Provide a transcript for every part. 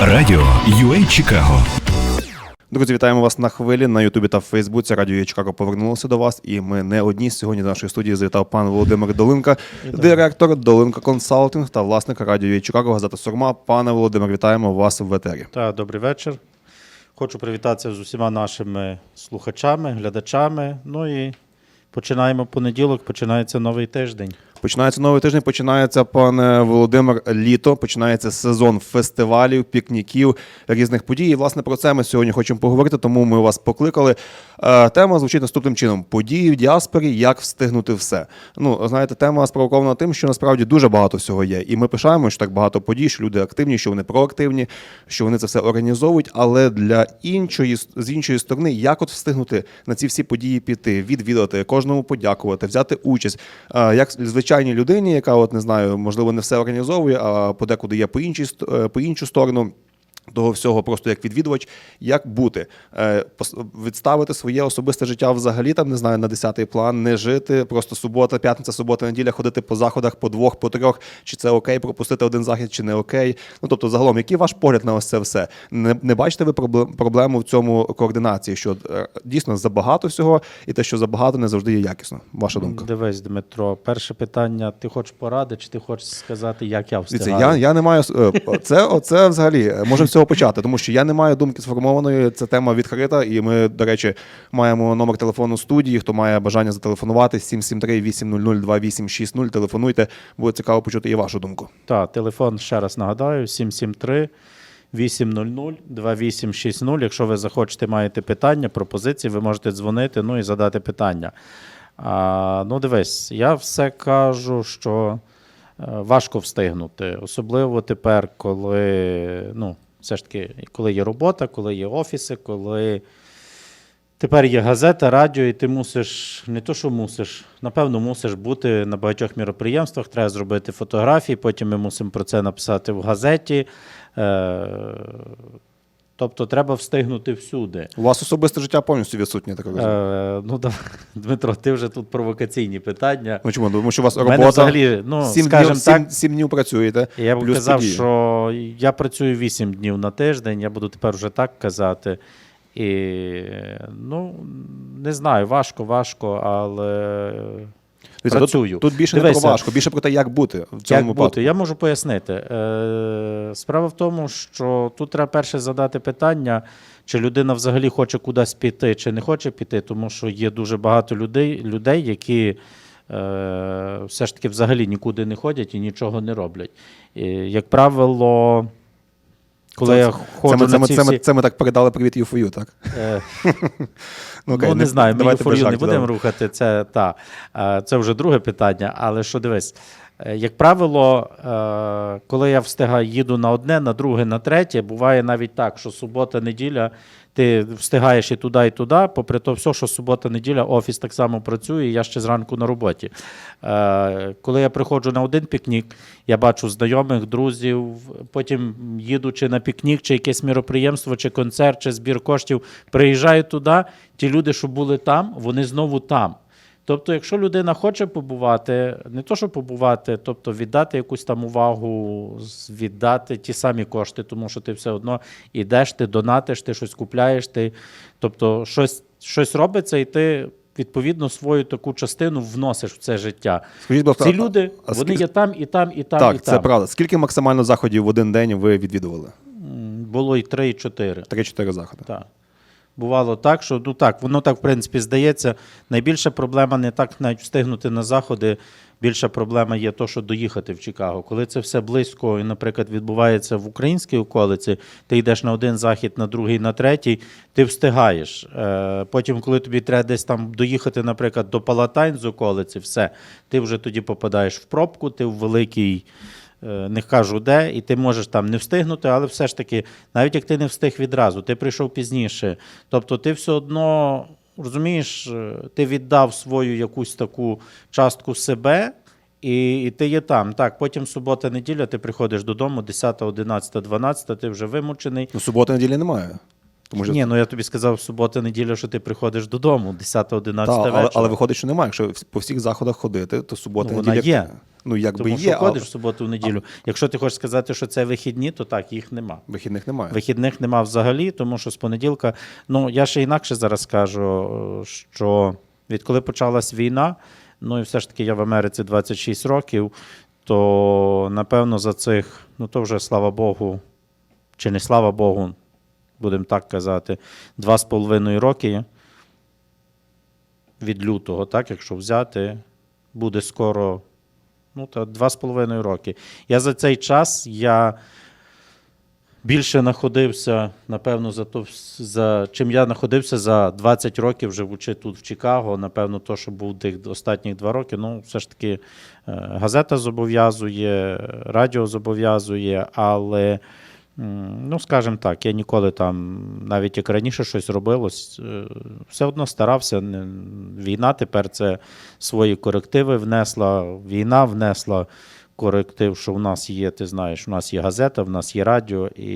Радіо UA Чикаго. Друзі, вітаємо вас на хвилі на Ютубі та Фейсбуці. Радіо Чикаго повернулося до вас, і ми не одні. Сьогодні до нашої студії завітав пан Володимир Долинка, директор Долинка Консалтинг та власник радіо «Я Чикаго газета Сурма. Пане Володимир, вітаємо вас в етері. Так, добрий вечір. Хочу привітатися з усіма нашими слухачами, глядачами. Ну і починаємо понеділок, починається новий тиждень. Починається новий тиждень. Починається пане Володимир літо. Починається сезон фестивалів, пікніків, різних подій. І власне про це ми сьогодні хочемо поговорити. Тому ми вас покликали. Е, Тема звучить наступним чином: події в діаспорі, як встигнути все. Ну знаєте, тема спровокована тим, що насправді дуже багато всього є. І ми пишаємо, що так багато подій, що люди активні, що вони проактивні, що вони це все організовують. Але для іншої з іншої сторони, як от встигнути на ці всі події піти, відвідати, кожному подякувати, взяти участь. Е, Як звичайній людині, яка от не знаю, можливо, не все організовує, а подекуди є по іншій е, по іншу сторону. Того всього, просто як відвідувач, як бути, Е, відставити своє особисте життя взагалі там не знаю на десятий план, не жити просто субота, п'ятниця, субота, неділя, ходити по заходах по двох, по трьох, чи це окей, пропустити один захід, чи не окей. Ну тобто, загалом, який ваш погляд на ось це все? Не, не бачите ви проблем- проблему в цьому координації, що е, дійсно забагато всього, і те, що забагато, не завжди є якісно. Ваша думка? Дивись, Дмитро, перше питання: ти хочеш поради, чи ти хочеш сказати, як я встигаю? я, я не маю е, це, оце взагалі е, можемо з цього почати, тому що я не маю думки сформованої. Це тема відкрита, і ми, до речі, маємо номер телефону студії. Хто має бажання зателефонувати 773-800-2860. Телефонуйте, буде цікаво почути і вашу думку. Так, телефон ще раз нагадаю: 773 800 2860. Якщо ви захочете, маєте питання, пропозиції, ви можете дзвонити ну і задати питання. А, ну, дивись, я все кажу, що е, важко встигнути, особливо тепер, коли ну, все ж таки, коли є робота, коли є офіси, коли. Тепер є газета, радіо, і ти мусиш, не то, що мусиш, напевно, мусиш бути на багатьох міроприємствах, треба зробити фотографії, потім ми мусимо про це написати в газеті. Тобто треба встигнути всюди. У вас особисте життя повністю відсутнє, я так розумію. Е, ну, да, Дмитро, ти вже тут провокаційні питання. Ну чому? Тому що у вас в мене робота взагалі, ну, сім, скажімо днів, так, сім, сім днів працюєте. Я б плюс казав, події. що я працюю 8 днів на тиждень, я буду тепер вже так казати. І ну, не знаю, важко, важко, але Дивіться, працюю. Тут, тут більше не Дивися, про важко, більше про те, як бути в цьому як випадку. бути? Я можу пояснити. Е, справа в тому, що тут треба перше задати питання, чи людина взагалі хоче кудись піти, чи не хоче піти, тому що є дуже багато людей, людей які е, все ж таки взагалі нікуди не ходять і нічого не роблять. І, як правило, коли Це- я ходжу це, на ми, ці це, всі... це ми так передали привіт ЮФОЮ, так? Ну, Ну, не, не, знаю, ми не будемо рухати. Це та Е, це вже друге питання. Але що дивись, як правило, е, коли я встигаю, їду на одне, на друге, на третє, буває навіть так, що субота, неділя. Ти встигаєш і туди, і туди, попри то все, що субота, неділя, офіс так само працює, я ще зранку на роботі. Е, коли я приходжу на один пікнік, я бачу знайомих, друзів, потім їдучи на пікнік, чи якесь міроприємство, чи концерт, чи збір коштів, приїжджаю туди, ті люди, що були там, вони знову там. Тобто, якщо людина хоче побувати, не то, що побувати, тобто віддати якусь там увагу, віддати ті самі кошти, тому що ти все одно йдеш, ти донатиш, ти щось купляєш, ти, тобто щось, щось робиться, і ти відповідно свою таку частину вносиш в це життя. Скажіть, будь ласка, Ці люди, а вони скільки- є там, і там, і там, і Так, там. це правда. Скільки максимально заходів в один день ви відвідували? Було і три, і чотири. Три-чотири заходи. Так. Бувало так, що ну так, воно так, в принципі, здається. Найбільша проблема не так навіть встигнути на заходи. Більша проблема є то, що доїхати в Чикаго. Коли це все близько і, наприклад, відбувається в українській околиці, ти йдеш на один захід, на другий, на третій, ти встигаєш. Е, Потім, коли тобі треба десь там доїхати, наприклад, до Палатайн з околиці, все, ти вже тоді попадаєш в пробку, ти в великий. Е, Не кажу де, і ти можеш там не встигнути, але все ж таки, навіть як ти не встиг відразу, ти прийшов пізніше. Тобто ти все одно розумієш, е, ти віддав свою якусь таку частку себе, і, і ти є там. Так, потім субота, неділя, ти приходиш додому, 10, 11, 12, ти вже вимучений. Ну, суботи неділі немає. Тому що Ні, ну я тобі сказав субота, неділя, що ти приходиш додому, 10, 11 Та, вечора. але, але виходить, що немає. Якщо по всіх заходах ходити, то субота Ну, вона є. Ну якби Тому є, що ходиш а в суботу в неділю. Якщо ти хочеш сказати, що це вихідні, то так, їх нема. вихідних немає. Вихідних нема взагалі, тому що з понеділка. Ну, я ще інакше зараз скажу, що відколи почалась війна, ну і все ж таки я в Америці 26 років, то напевно за цих, ну то вже слава Богу, чи не слава Богу, будемо так казати, два з половиною роки від лютого, так, якщо взяти, буде скоро ну, та два з половиною роки. Я за цей час я більше знаходився, напевно, за то, за чим я знаходився за 20 років, живучи тут в Чикаго. Напевно, то, що був тих останніх два роки. Ну, все ж таки, е, газета зобов'язує, радіо зобов'язує, але. Ну, скажімо так, я ніколи там, навіть як раніше щось робилось, е, все одно старався. Війна тепер це свої корективи внесла, війна внесла коректив, що в нас є, ти знаєш, у нас є газета, в нас є радіо, і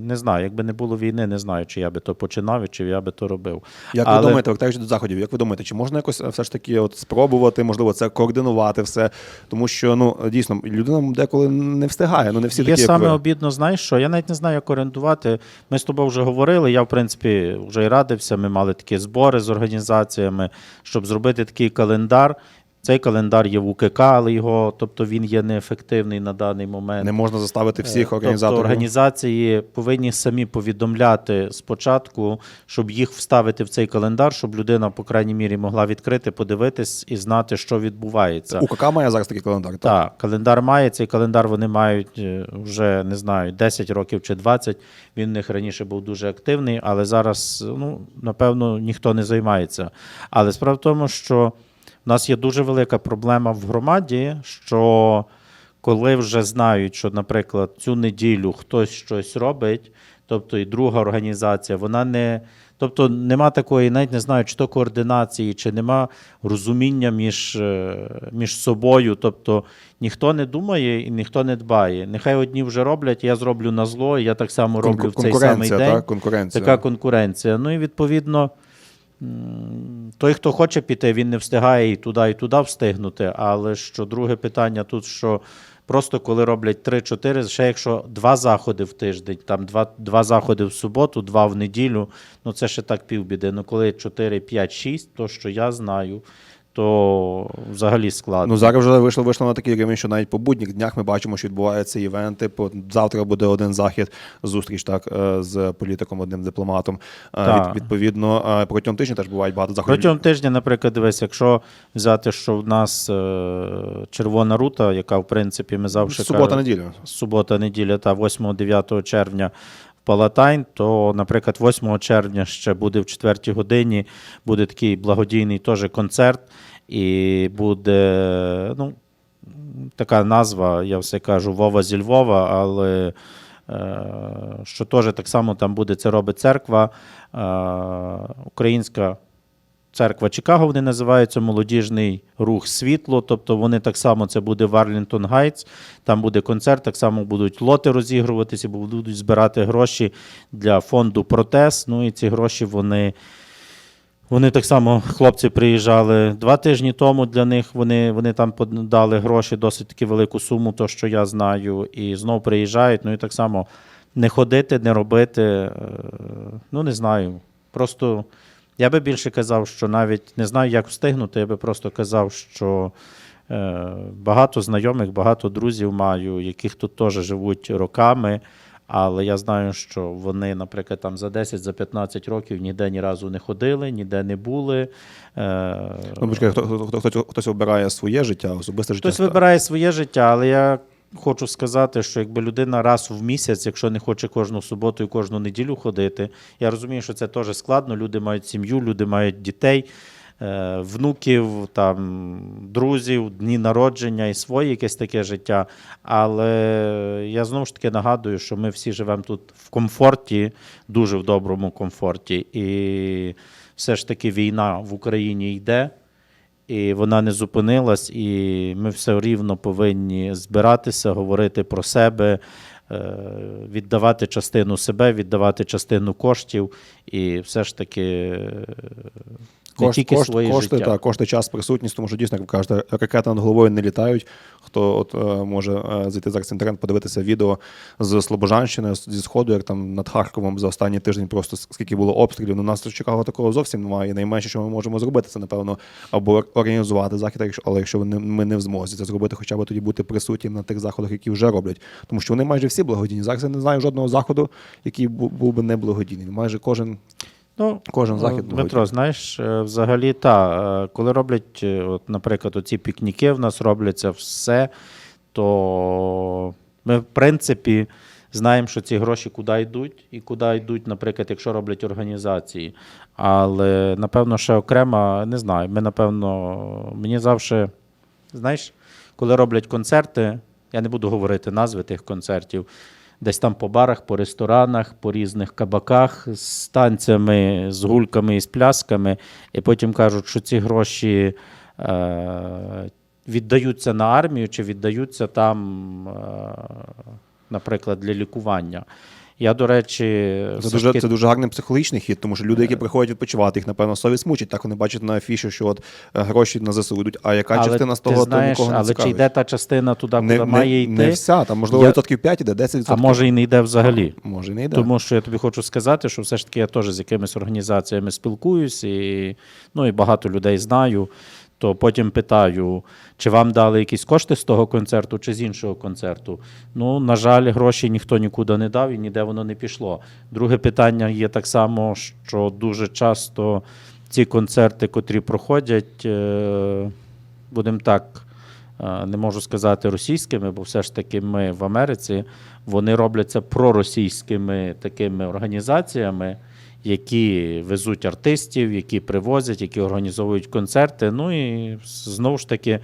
не знаю, якби не було війни, не знаю, чи я би то починав, і чи я би то робив. Як Але- ви думаєте, вертаючись до заходів, як ви думаєте, чи можна якось е, все ж таки от спробувати, можливо, це координувати все? Тому що ну дійсно людина деколи не встигає. Ну не всі Є такі, як саме ви. обідно, знаєш що? Я навіть не знаю, як орендувати. Ми з тобою вже говорили. Я, в принципі, вже і радився. Ми мали такі збори з організаціями, щоб зробити такий календар. Цей календар є в УКК, але його, тобто він є неефективний на даний момент. Не можна заставити всіх Тобто організаторів. організації повинні самі повідомляти спочатку, щоб їх вставити в цей календар, щоб людина, по крайній мірі, могла відкрити, подивитись і знати, що відбувається. УКК має зараз такий календар. Так? Так, календар має. Цей календар вони мають е, вже не знаю, 10 років чи 20. Він в них раніше був дуже активний, але зараз, ну, напевно, ніхто не займається. Але справа в тому, що в нас є дуже велика проблема в громаді, що коли вже знають, що, наприклад, цю неділю хтось щось робить, тобто і друга організація, вона не. Тобто нема такої, навіть не знаю, чи то координації, чи нема розуміння між, е, між собою. Тобто ніхто не думає і ніхто не дбає. Нехай одні вже роблять, я зроблю на зло, я так само роблю в цей самий день. так? Конкуренція. Така конкуренція. Ну і відповідно, той, хто хоче піти, він не встигає і туди, і туди встигнути. Але що друге питання тут, що просто коли роблять 3-4, ще якщо два заходи в тиждень, там два, два заходи в суботу, два в неділю, ну це ще так півбіди. Ну коли 4, 5, 6, то що я знаю, то взагалі складно. Ну зараз вже вийшло, вийшло на такий рівень, що навіть по будніх днях ми бачимо, що відбуваються івенти. По завтра буде один захід, зустріч так е, з політиком, одним дипломатом. Е, Так. Від, відповідно, е, протягом тижня теж бувають багато заходів. Протягом тижня, наприклад, дивись, якщо взяти, що в нас червона рута, яка в принципі ми завжди субота неділя. субота, неділя та 8-9 червня Палатайн, то, наприклад, 8 червня ще буде в 4 годині, буде такий благодійний теж концерт, і буде, ну, така назва, я все кажу, Вова зі Львова, але е, що теж так само там буде це робить церква, е, українська церква Чикаго, вони називаються молодіжний рух світло. Тобто вони так само це буде в Арлінтон Гайтс, там буде концерт, так само будуть лоти розігруватися, будуть збирати гроші для фонду Протез. Ну і ці гроші вони. Вони так само, хлопці приїжджали два тижні тому для них. Вони, вони там под- дали гроші, досить таки велику суму, то що я знаю, і знов приїжджають. Ну і так само не ходити, не робити. е, Ну, не знаю. Просто я би більше казав, що навіть не знаю, як встигнути. Я би просто казав, що е, багато знайомих, багато друзів маю, яких тут теж живуть роками. Але я знаю, що вони, наприклад, там за 10 за 15 років ніде ні разу не ходили, ніде не були. Е, Ну, почекай, хто, хто, хто, хто, хтось обирає своє життя, особисте життя. Хтось вибирає своє життя, але я хочу сказати, що якби людина раз в місяць, якщо не хоче кожну суботу і кожну неділю ходити, я розумію, що це теж складно. Люди мають сім'ю, люди мають дітей, е, внуків, там, друзів, дні народження і своє якесь таке життя. Але я знову ж таки нагадую, що ми всі живемо тут в комфорті, дуже в доброму комфорті. І все ж таки війна в Україні йде і вона не зупинилась, і ми все рівно повинні збиратися, говорити про себе, е, віддавати частину себе, віддавати частину коштів, і все ж таки е, не Кошт, тільки кошт, своє кошти, життя. та, кошти, час, присутність, тому що дійсно, як ви кажете, ракети над головою не літають. Хто от е, може е, зайти зараз в інтернет, подивитися відео з Слобожанщини, зі Сходу, як там над Харковом за останній тиждень просто скільки було обстрілів. Ну, нас в Чикаго такого зовсім немає. І найменше, що ми можемо зробити, це напевно або організувати захід, але якщо ми не в змозі це зробити, хоча б тоді бути присутнім на тих заходах, які вже роблять. Тому що вони майже всі благодійні. Зараз я не знаю жодного заходу, який був би не благодійний. Майже кожен Ну, Кожен захід е, благодійний. Дмитро, знаєш, е, взагалі, та, е, коли роблять, от, наприклад, оці пікніки в нас робляться все, то ми, в принципі, знаємо, що ці гроші куди йдуть, і куди йдуть, наприклад, якщо роблять організації. Але, напевно, ще окремо, не знаю. Ми, напевно, мені завжди, знаєш, коли роблять концерти, я не буду говорити назви тих концертів. Десь там по барах, по ресторанах, по різних кабаках з танцями, з гульками і з плясками. І потім кажуть, що ці гроші е, віддаються на армію чи віддаються там, е, наприклад, для лікування. Я, до речі, Це дуже, таки- це дуже гарний психологічний хід, тому що люди, які приходять відпочивати, їх, напевно, совість мучить. Так вони бачать на афіші, що от е, гроші на ЗСУ йдуть, а яка частина з того, знаєш, то нікого не але чи йде та частина туди, куди не, має йти, не вся, там, можливо, Я- відсотків 5 іде, 10 а може і не йде взагалі. може і не йде. Тому що я тобі хочу сказати, що все ж таки я теж з якимись організаціями спілкуюсь, і, ну, і багато людей знаю. То потім питаю, чи вам дали якісь кошти з того концерту, чи з іншого концерту. Ну, на жаль, гроші ніхто нікуди не дав і ніде воно не пішло. Друге питання є так само, що дуже часто ці концерти, котрі проходять, е, будемо так, е, не можу сказати російськими, бо все ж таки ми в Америці, вони робляться проросійськими такими організаціями, які везуть артистів, які привозять, які організовують концерти. Ну і знову ж таки. е,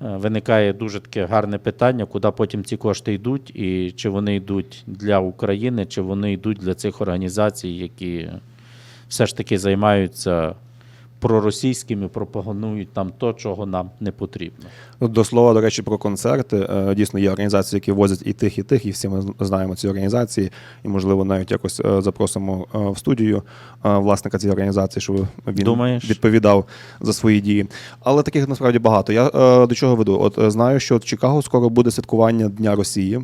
Виникає дуже таке гарне питання, куди потім ці кошти йдуть, і чи вони йдуть для України, чи вони йдуть для цих організацій, які все ж таки займаються проросійськими, пропагандують там то, чого нам не потрібно. Ну, До слова, до речі, про концерти. Е, Дійсно, є організації, які возять і тих, і тих, і всі ми знаємо ці організації. І, можливо, навіть якось е, запросимо е, в студію власника цієї організації, щоб він Думаєш? відповідав за свої дії. Але таких насправді багато. Я до чого веду? От знаю, що в Чикаго скоро буде святкування Дня Росії.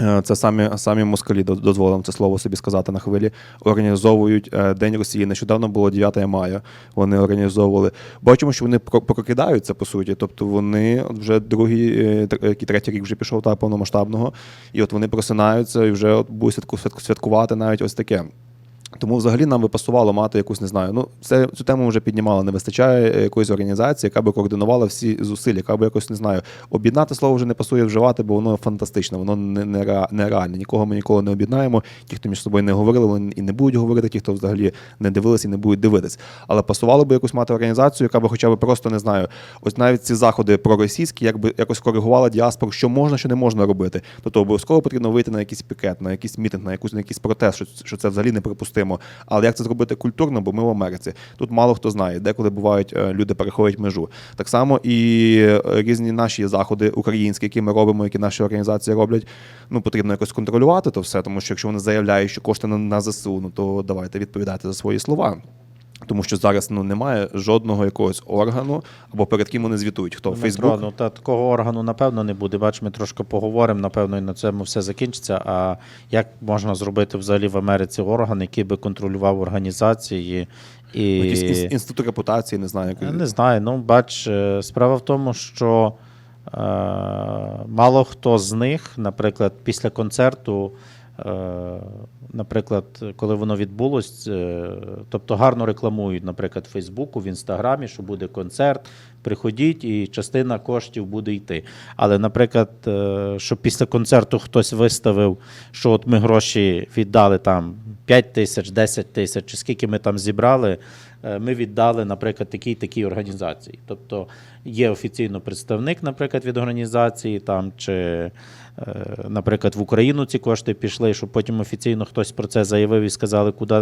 Е, Це самі, самі москалі до- дозволимо це слово собі сказати на хвилі. Організовують е, День Росії. Нещодавно було 9 мая. Вони організовували. Бачимо, що вони про- прокидаються по суті. Тобто вони вже другий, е, тр- третій рік вже пішов та повномасштабного, і от вони просинаються і вже от будуть святку- святку- святкувати навіть ось таке. Тому взагалі нам би пасувало мати якусь, не знаю. Ну, це цю тему вже піднімали. Не вистачає е, якоїсь організації, яка би координувала всі зусилля, яка би якось не знаю. Об'єднати слово вже не пасує вживати, бо воно фантастичне, воно не, не, ре- нереальне. Нікого ми ніколи не об'єднаємо. Ті, хто між собою не говорили, вони і не будуть говорити, ті, хто взагалі не дивилися і не будуть дивитись. Але пасувало би якусь мати організацію, яка би хоча б просто не знаю. Ось навіть ці заходи проросійські, якби якось коригувала діаспору, що можна, що не можна робити. Тобто обов'язково потрібно вийти на якийсь пікет, на якийсь мітинг, на якусь на якийсь протест, що, що це взагалі неприпустимо. Але як це зробити культурно, бо ми в Америці. Тут мало хто знає, деколи бувають е, люди переходять межу. Так само і е, різні наші заходи українські, які ми робимо, які наші організації роблять. Ну потрібно якось контролювати то все, тому що якщо вони заявляють, що кошти на, ЗСУ, ну то давайте відповідати за свої слова. Тому що зараз ну немає жодного якогось органу або перед ким вони звітують. Хто Дмитро, Фейсбук? Ну, та такого органу, напевно, не буде. Бач, ми трошки поговоримо, напевно, і на цьому все закінчиться. А як можна зробити взагалі в Америці орган, який би контролював організації? І... Якийсь інститут репутації, не знаю. Який- не знаю. Ну, бач, е, справа в тому, що е, мало хто з них, наприклад, після концерту, наприклад, коли воно відбулось, е, тобто гарно рекламують, наприклад, в Фейсбуку, в Інстаграмі, що буде концерт, приходіть, і частина коштів буде йти. Але, наприклад, е, щоб після концерту хтось виставив, що от ми гроші віддали там 5 тисяч, 10 тисяч, чи скільки ми там зібрали, е, ми віддали, наприклад, такій такій організації. Тобто є офіційно представник, наприклад, від організації, там чи, е, наприклад, в Україну ці кошти пішли, щоб потім офіційно хтось про це заявив і сказали, куди.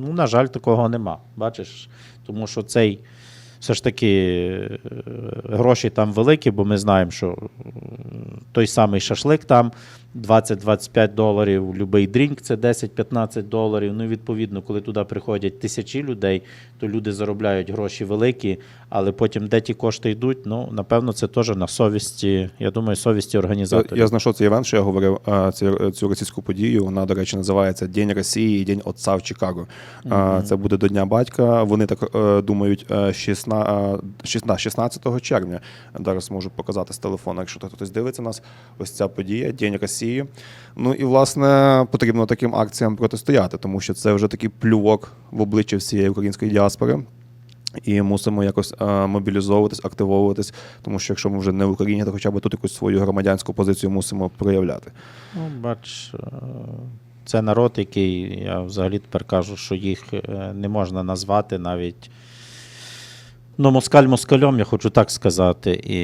Ну, на жаль, такого нема. Бачиш, тому що цей. Все ж таки е, гроші там великі, бо ми знаємо, що е, той самий шашлик там 20-25 доларів. Любий дрінк це 10-15 доларів. Ну, і відповідно, коли туди приходять тисячі людей, то люди заробляють гроші великі, але потім де ті кошти йдуть, ну, напевно, це теж на совісті, я думаю, совісті організаторів. Я знайшов цей івент, що я говорив, цю, цю російську подію. Вона, до речі, називається День Росії і День Отця в Чикаго. Е, Це буде до Дня батька. Вони так е, думають, е, 16, е, 16 16 червня. Зараз можу показати з телефону, якщо хтось дивиться нас. Ось ця подія, День Росії. Ну і власне потрібно таким акціям протистояти, тому що це вже такий плювок в обличчя всієї української діаспори. І мусимо якось е, мобілізовуватись, активовуватись, тому що якщо ми вже не в Україні, то хоча б тут якусь свою громадянську позицію мусимо проявляти. Ну, бач, е, це народ, який я взагалі тепер кажу, що їх е, не можна назвати навіть. Ну, москаль москальом, я хочу так сказати. І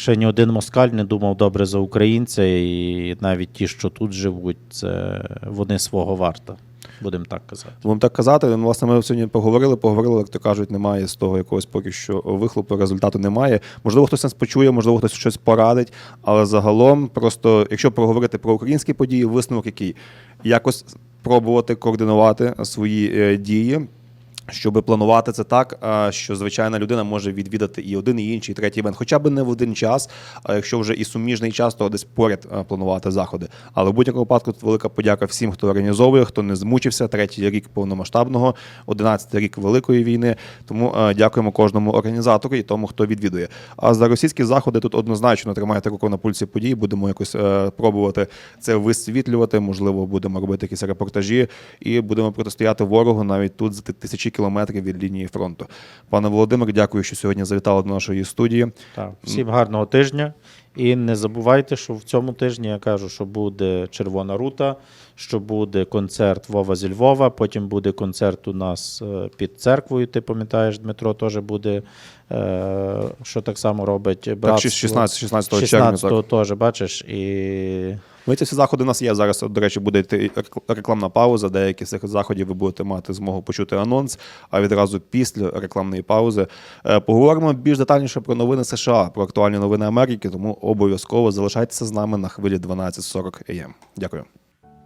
ще ні один москаль не думав добре за українця, і навіть ті, що тут живуть, це вони свого варта, будемо так казати. Будемо так казати. Ну, власне, ми сьогодні поговорили, поговорили, як то кажуть, немає з того якогось поки що вихлопу, результату немає. Можливо, хтось нас почує, можливо, хтось щось порадить, але загалом, просто якщо проговорити про українські події, висновок який якось пробувати координувати свої е, дії. Щоб планувати це так, що звичайна людина може відвідати і один, і інший, і третій івент, хоча б не в один час, а якщо вже і суміжний час, то десь поряд планувати заходи. Але в будь-якому випадку тут велика подяка всім, хто організовує, хто не змучився. Третій рік повномасштабного, одинадцятий рік великої війни. Тому дякуємо кожному організатору і тому, хто відвідує. А за російські заходи тут однозначно тримаєте руку на пульсі подій. Будемо якось е, пробувати це висвітлювати. Можливо, будемо робити якісь репортажі і будемо протистояти ворогу навіть тут за ти- тисячі кілометрів від лінії фронту. Пане Володимир, дякую, що сьогодні завітали до нашої студії. Так, всім гарного тижня. І не забувайте, що в цьому тижні я кажу, що буде Червона рута, що буде концерт Вова зі Львова, потім буде концерт у нас е, під церквою. Ти пам'ятаєш, Дмитро теж буде, е, що так само робить Так, братство. 16, 16 червня. Так. 16-го теж, бачиш, і Ну, і ці всі заходи у нас є. Зараз, до речі, буде йти рекламна пауза. Деякі з цих заходів ви будете мати змогу почути анонс, а відразу після рекламної паузи е, поговоримо більш детальніше про новини США, про актуальні новини Америки. Тому обов'язково залишайтеся з нами на хвилі 12.40 АМ. Дякую.